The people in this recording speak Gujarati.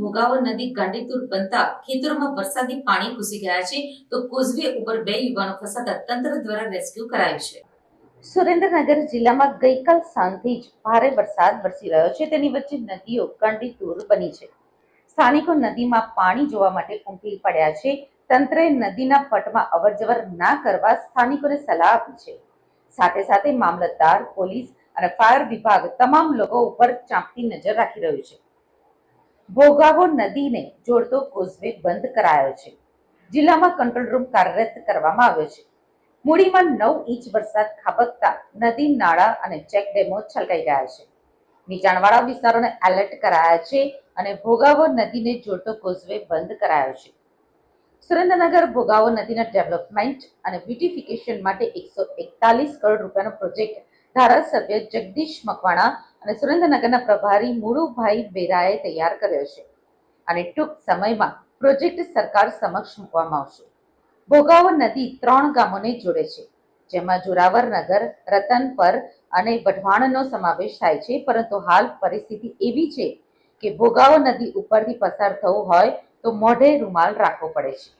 ભોગાવો નદી ગાંડીતુર બનતા ખેતરોમાં વરસાદી પાણી ઘૂસી ગયા છે, તો કોઝવે ઉપર બે યુવાનો ફસાતા તંત્ર દ્વારા રેસ્ક્યુ કરાયું છે. સુરેન્દ્રનગર જિલ્લામાં ગઈકાલ સાંજથી જ ભારે વરસાદ વરસી રહ્યો છે, તેની વચ્ચે નદીઓ ગંડીતુર બની છે. સ્થાનિકો નદીમાં પાણી જોવા માટે ઉમટી પડ્યા છે, તંત્રએ નદીના પટમાં અવરજવર ના કરવા સ્થાનિકોને સલાહ આપી છે. સાથે સાથે મામલતદાર, પોલીસ અને ફાયર વિભાગ તમામ લોકો ઉપર ચાંપતી નજર રાખી રહ્યું છે. ભોગાવો નદીને જોડતો કોઝવે બંધ કરાયો છે. જિલ્લામાં કંટ્રોલ રૂમ કાર્યરત કરવામાં આવ્યો છે. મૂડીમાં નવ ઇંચ વરસાદ ખાબકતા નદી નાળા અને ચેક ડેમો છલકાઈ ગયા છે. નીચાણવાળા વિસ્તારોને એલર્ટ કરાયા છે અને ભોગાવો નદીને જોડતો કોઝવે બંધ કરાયો છે. સુરેન્દ્રનગર ભોગાવો નદીના ડેવલપમેન્ટ અને બ્યુટિફિકેશન માટે એકસો એકતાલીસ કરોડ રૂપિયાનો પ્રોજેક્ટ ધારાસભ્ય જગદીશ મકવાણા અને સુરેન્દ્રનગરના પ્રભારી મુળુભાઈ બેરાએ તૈયાર કર્યો છે. અને ટૂંક સમયમાં પ્રોજેક્ટ સરકાર સમક્ષ મૂકવામાં આવશે. ભોગાવો નદી ત્રણ ગામોને જોડે છે, જેમાં જોરાવર નગર રતનપર અને વઢવાણનો સમાવેશ થાય છે, પરંતુ હાલ પરિસ્થિતિ એવી છે કે ભોગાવો નદી ઉપરથી પસાર થવું હોય તો મોઢે રૂમાલ રાખવો પડે છે.